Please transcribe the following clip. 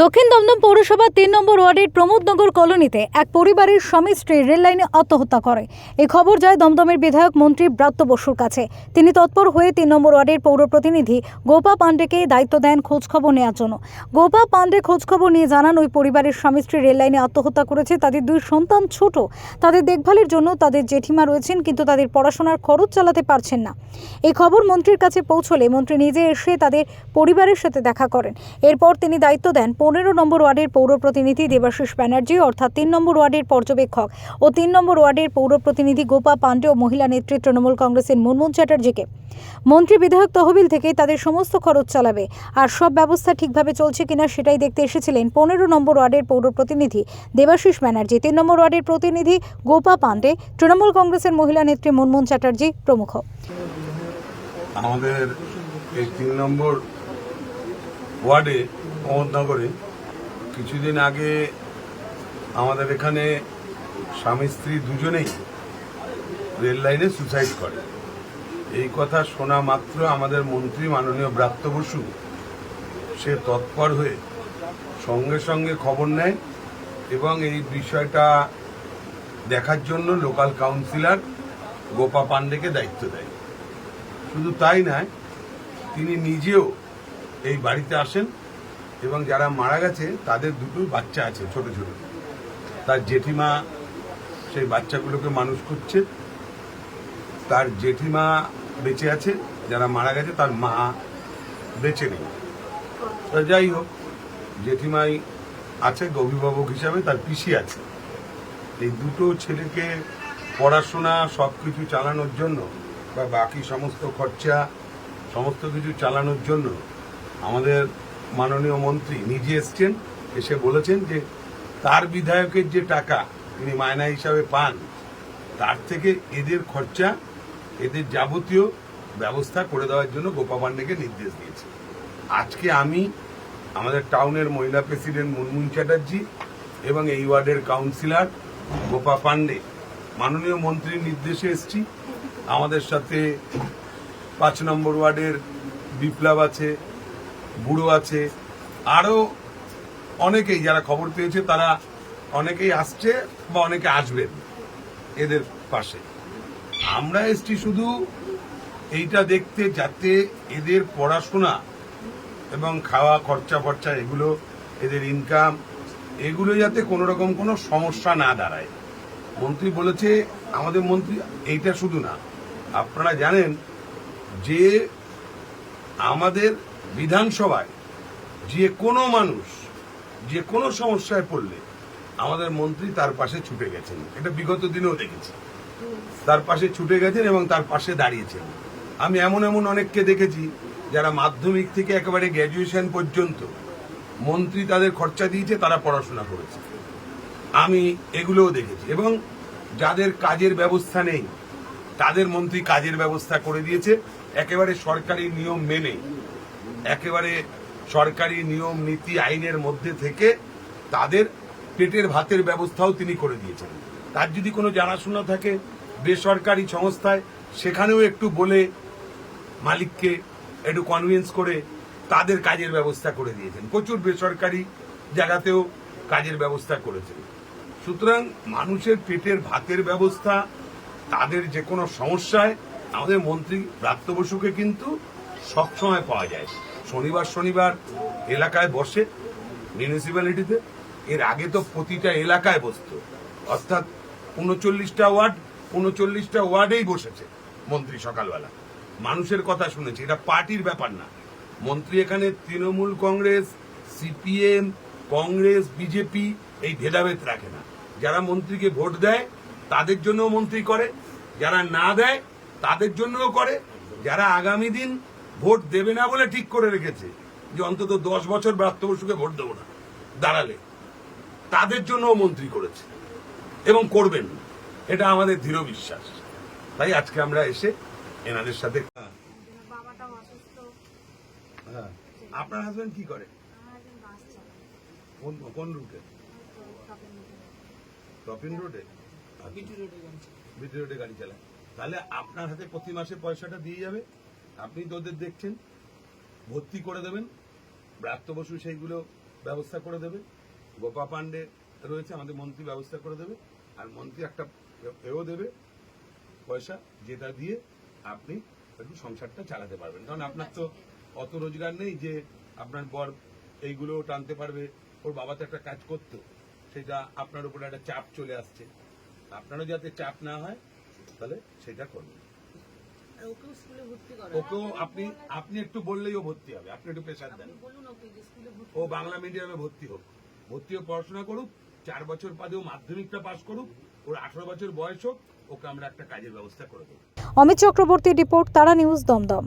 দক্ষিণ দমদম পৌরসভা তিন নম্বর ওয়ার্ডের প্রমোদনগর কলোনিতে এক পরিবারের স্বামী স্ত্রী রেললাইনে আত্মহত্যা করে। এই খবর যায় দমদমের বিধায়ক মন্ত্রী ব্রাত্য বসুর কাছে। তিনি তৎপর হয়ে তিন নম্বর ওয়ার্ডের পৌর প্রতিনিধি গোপা পাণ্ডেকে দায়িত্ব দেন খোঁজখবর নেওয়ার জন্য। গোপা পাণ্ডে খোঁজখবর নিয়ে জানান, ওই পরিবারের স্বামী স্ত্রী রেললাইনে আত্মহত্যা করেছে। তাদের দুই সন্তান ছোট। তাদের দেখভালের জন্য তাদের জেঠিমা রয়েছেন, কিন্তু তাদের পড়াশোনার খরচ চালাতে পারছেন না। এই খবর মন্ত্রীর কাছে পৌঁছলে মন্ত্রী নিজে এসে তাদের পরিবারের সাথে দেখা করেন। এরপর তিনি দায়িত্ব দেন পনেরো নম্বর ওয়ার্ডের পৌর প্রতিনিধি দেবাশিস ব্যানার্জি, অর্থাৎ তিন নম্বর ওয়ার্ডের পর্যবেক্ষক ও তিন নম্বর ওয়ার্ডের পৌর প্রতিনিধি গোপা পাণ্ডে ও মহিলা নেত্রী তৃণমূল কংগ্রেসের মুনমুন চ্যাটার্জিকে। মন্ত্রী বিধায়ক তহবিল থেকে তাদের সমস্ত খরচ চালাবে। আর সব ব্যবস্থা ঠিকভাবে চলছে কিনা সেটাই দেখতে এসেছিলেন পনেরো নম্বর ওয়ার্ডের পৌর প্রতিনিধি দেবাশিস ব্যানার্জি। তিন নম্বর ওয়ার্ডের প্রতিনিধি গোপা পাণ্ডে, তৃণমূল কংগ্রেসের মহিলা নেত্রী মুনমুন চ্যাটার্জি প্রমুখ। আমাদের এই তিন নম্বর ওয়ার্ডে অহমদনগরে কিছুদিন আগে আমাদের এখানে স্বামী স্ত্রী দুজনেই রেল লাইনে সুসাইড করে। এই কথা শোনা মাত্র আমাদের মন্ত্রী মাননীয় ব্রাত্য বসু, সে তৎপর হয়ে সঙ্গে সঙ্গে খবর নেয় এবং এই বিষয়টা দেখার জন্য লোকাল কাউন্সিলর গোপা পাণ্ডেকে দায়িত্ব দেয়। শুধু তাই নয়, তিনি নিজেও এই বাড়িতে আসেন এবং যারা মারা গেছে, তাদের দুটো বাচ্চা আছে, ছোট ছোট। তার জেঠিমা সেই বাচ্চাগুলোকে মানুষ করছে। তার জেঠিমা বেঁচে আছে, যারা মারা গেছে, তার মা বেঁচে নেই। তা যাই হোক, জেঠিমাই আছে, অভিভাবক হিসাবে তার পিসি আছে। এই দুটো ছেলেকে পড়াশোনা সব কিছু চালানোর জন্য বা বাকি সমস্ত খরচা, সমস্ত কিছু চালানোর জন্য আমাদের মাননীয় মন্ত্রী নিজে এসছেন, এসে বলেছেন যে তার বিধায়কের যে টাকা তিনি মায়না হিসাবে পান, তার থেকে এদের খরচা, এদের যাবতীয় ব্যবস্থা করে দেওয়ার জন্য গোপা পাণ্ডেকে নির্দেশ দিয়েছে। আজকে আমি আমাদের টাউনের মহিলা প্রেসিডেন্ট মুনমুন চ্যাটার্জি এবং এই ওয়ার্ডের কাউন্সিলর গোপা পাণ্ডে মাননীয় মন্ত্রীর নির্দেশে এসছি। আমাদের সাথে পাঁচ নম্বর ওয়ার্ডের বিপ্লব আছে বুড়ো আছে। আরও অনেকেই যারা খবর পেয়েছে, তারা অনেকেই আসছে বা অনেকে আসবেন এদের পাশে। আমরা এসছি শুধু এইটা দেখতে যাতে এদের পড়াশোনা এবং খাওয়া খরচা ফরচা এগুলো, এদের ইনকাম এগুলো যাতে কোনো রকম কোনো সমস্যা না দাঁড়ায়। মন্ত্রী বলেছে, আমাদের মন্ত্রী এইটা শুধু না। আপনারা জানেন যে আমাদের বিধানসভায় যে কোনো মানুষ যে কোনো সমস্যায় পড়লে আমাদের মন্ত্রী তার পাশে ছুটে গেছেন। এটা বিগত দিনেও দেখেছি। তার পাশে ছুটে গেছেন এবং তার পাশে দাঁড়িয়েছেন। আমি এমন এমন অনেককে দেখেছি যারা মাধ্যমিক থেকে একেবারে গ্র্যাজুয়েশন পর্যন্ত মন্ত্রী তাদের খরচা দিয়েছে, তারা পড়াশোনা করেছে। আমি এগুলোও দেখেছি এবং যাদের কাজের ব্যবস্থা নেই, তাদের মন্ত্রী কাজের ব্যবস্থা করে দিয়েছে। একেবারে সরকারি নিয়ম মেনে একেবারে সরকারি নিয়ম, নীতি, আইনের মধ্যে থেকে তাদের পেটের ভাতের ব্যবস্থাও তিনি করে দিয়েছেন। তার যদি কোনো জানাশোনা থাকে বেসরকারি সংস্থায়, সেখানেও একটু বলে মালিককে একটু কনভিন্স করে তাদের কাজের ব্যবস্থা করে দিয়েছেন। প্রচুর বেসরকারি জায়গাতেও কাজের ব্যবস্থা করেছেন। সুতরাং মানুষের পেটের ভাতের ব্যবস্থা, তাদের যে কোনো সমস্যায় আমাদের মন্ত্রী ব্রাত্য বসুকে কিন্তু সবসময় পাওয়া যায়। শনিবার শনিবার এলাকায় বসে মিউনিসিপ্যালিটিতে এর আগে তো প্রতিটা এলাকায় বসতো। অর্থাৎ উনচল্লিশটা ওয়ার্ড, উনচল্লিশটা ওয়ার্ডেই বসেছে মন্ত্রী সকালবেলা। মানুষের কথা শুনেছে, এটা পার্টির ব্যাপার না। মন্ত্রী এখানে তৃণমূল কংগ্রেস, সিপিএম, কংগ্রেস, বিজেপি, এই ভেদাভেদ রাখে না। যারা মন্ত্রীকে ভোট দেয়, তাদের জন্যও মন্ত্রী করে। যারা না দেয়, তাদের জন্যও করে। যারা আগামী দিন ভোট দেবে না বলে ঠিক করে রেখেছে যে অন্তত দশ বছর ব্রাত্য বসুকে ভোট দেবো না। দাঁড়ালে। তাদের জন্যও মন্ত্রী করেছে। এবং করবেন। এটা আমাদের দৃঢ় বিশ্বাস। তাই আজকে আমরা এসে এনাদের সাথে হ্যাঁ। আপনার হাজবেন্ড কি করে? কোন কোন রুটে টপিন রোডে বিটি রোডে গাড়ি চালায়। তাহলে আপনার হাতে প্রতি মাসে পয়সাটা দিয়ে যাবে? আপনি তো ওদের দেখছেন। ভর্তি করে দেবেন। ব্রাত্য বসু সেইগুলো ব্যবস্থা করে দেবে। গোপা পান্ডে রয়েছে, আমাদের মন্ত্রী ব্যবস্থা করে দেবে। আর মন্ত্রী একটা এও দেবে পয়সা, যেটা দিয়ে আপনি একটু সংসারটা চালাতে পারবেন। কারণ আপনার তো অত রোজগার নেই যে আপনার বর এইগুলো টানতে পারবে। ওর বাবা তো একটা কাজ করতো, সেটা আপনার উপরে একটা চাপ চলে আসছে। আপনারও যাতে চাপ না হয়, তাহলে সেটা করবেন ওকেও স্কুলে ভর্তি করা ওকেও আপনি আপনি একটু বললেই ও ভর্তি হবে আপনি একটু প্রেশার দেন। বলুন ওকে যে স্কুলে ভর্তি ও বাংলা মিডিয়ামে ভর্তি হোক। ভর্তি হোক পড়াশোনা করুক চার বছর ও মাধ্যমিকটা পাশ করুক ওর আঠারো বছর বয়স হোক ওকে আমরা একটা কাজের ব্যবস্থা করে দেবো। Amit Chakraborty report Tara news Dumdum.